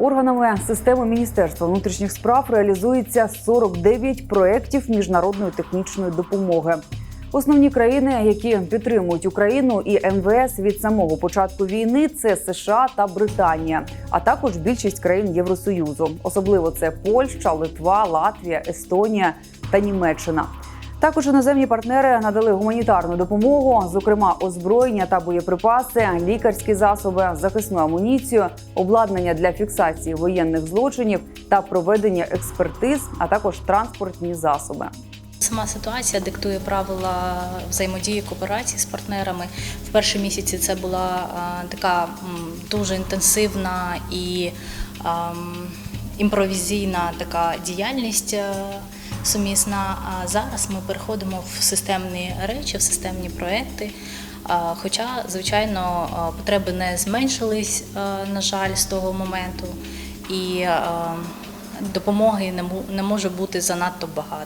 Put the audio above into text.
Органами системи Міністерства внутрішніх справ реалізується 49 проєктів міжнародної технічної допомоги. Основні країни, які підтримують Україну і МВС від самого початку війни, це США та Британія, а також більшість країн Євросоюзу. Особливо це Польща, Литва, Латвія, Естонія та Німеччина. Також іноземні партнери надали гуманітарну допомогу, зокрема озброєння та боєприпаси, лікарські засоби, захисну амуніцію, обладнання для фіксації воєнних злочинів та проведення експертиз, а також транспортні засоби. Сама ситуація диктує правила взаємодії кооперації з партнерами. В перші місяці це була така дуже інтенсивна і імпровізійна така діяльність е, сумісна. А зараз ми переходимо в системні речі, в системні проекти. Хоча, звичайно, потреби не зменшились, на жаль, з того моменту, і допомоги не може бути занадто багато.